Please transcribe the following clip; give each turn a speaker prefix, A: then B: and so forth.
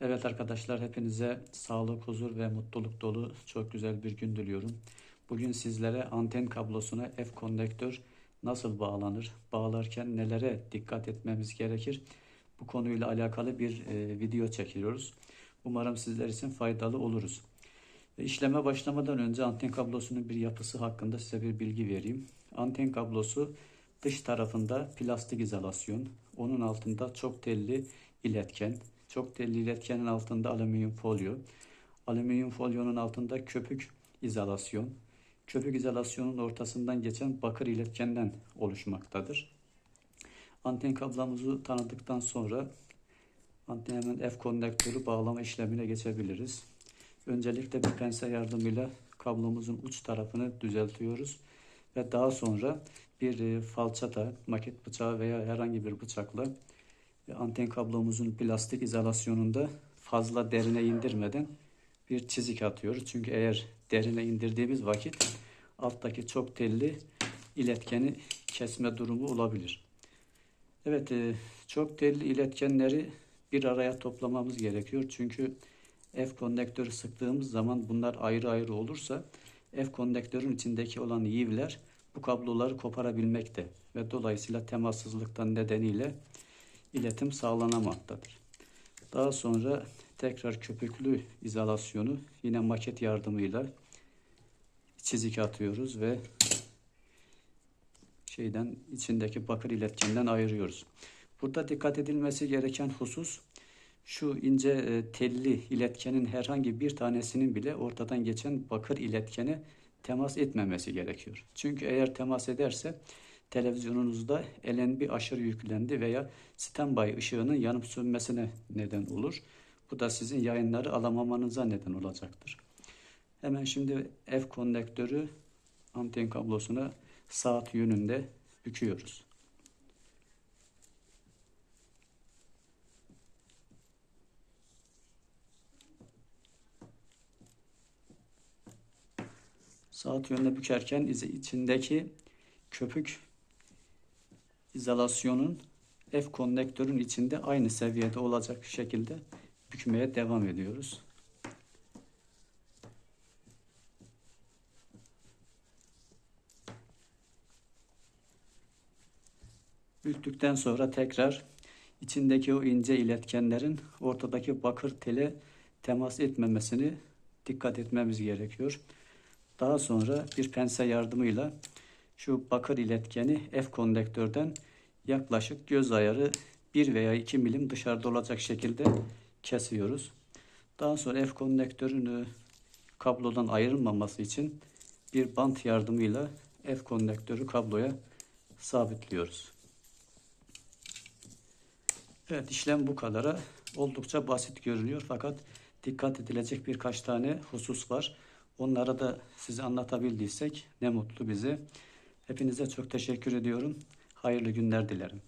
A: Evet arkadaşlar hepinize sağlık, huzur ve mutluluk dolu çok güzel bir gün diliyorum. Bugün sizlere anten kablosuna F konnektör nasıl bağlanır, bağlarken nelere dikkat etmemiz gerekir bu konuyla alakalı bir e, video çekiyoruz. Umarım sizler için faydalı oluruz. E, İşleme başlamadan önce anten kablosunun bir yapısı hakkında size bir bilgi vereyim. Anten kablosu dış tarafında plastik izolasyon, onun altında çok telli iletken, çok telli iletkenin altında alüminyum folyo, alüminyum folyonun altında köpük izolasyon, köpük izolasyonun ortasından geçen bakır iletkenden oluşmaktadır. Anten kablomuzu tanıdıktan sonra antene F konnektörü bağlama işlemine geçebiliriz. Öncelikle bir pense yardımıyla kablomuzun uç tarafını düzeltiyoruz ve daha sonra bir e, falçata, maket bıçağı veya herhangi bir bıçakla anten kablomuzun plastik izolasyonunda fazla derine indirmeden bir çizik atıyoruz. Çünkü eğer derine indirdiğimiz vakit alttaki çok telli iletkeni kesme durumu olabilir. Evet, e, çok telli iletkenleri bir araya toplamamız gerekiyor. Çünkü F konnektörü sıktığımız zaman bunlar ayrı ayrı olursa F konnektörün içindeki olan yivler bu kabloları koparabilmekte ve dolayısıyla temassızlıktan nedeniyle iletim sağlanamaktadır. Daha sonra tekrar köpüklü izolasyonu yine maket yardımıyla çizik atıyoruz ve şeyden içindeki bakır iletkenden ayırıyoruz. Burada dikkat edilmesi gereken husus şu ince e, telli iletkenin herhangi bir tanesinin bile ortadan geçen bakır iletkene temas etmemesi gerekiyor. Çünkü eğer temas ederse televizyonunuzda LNB aşırı yüklendi veya standby ışığının yanıp sönmesine neden olur. Bu da sizin yayınları alamamanıza neden olacaktır. Hemen şimdi F konnektörü anten kablosuna saat yönünde büküyoruz. Saat yönünde bükerken içindeki köpük izolasyonun F konnektörün içinde aynı seviyede olacak şekilde bükmeye devam ediyoruz. Büktükten sonra tekrar içindeki o ince iletkenlerin ortadaki bakır tele temas etmemesini dikkat etmemiz gerekiyor. Daha sonra bir pense yardımıyla şu bakır iletkeni F konnektörden yaklaşık göz ayarı 1 veya 2 milim dışarıda olacak şekilde kesiyoruz. Daha sonra F konnektörünü kablodan ayrılmaması için bir bant yardımıyla F konnektörü kabloya sabitliyoruz. Evet işlem bu kadara oldukça basit görünüyor fakat dikkat edilecek birkaç tane husus var. Onlara da size anlatabildiysek ne mutlu bize. Hepinize çok teşekkür ediyorum. Hayırlı günler dilerim.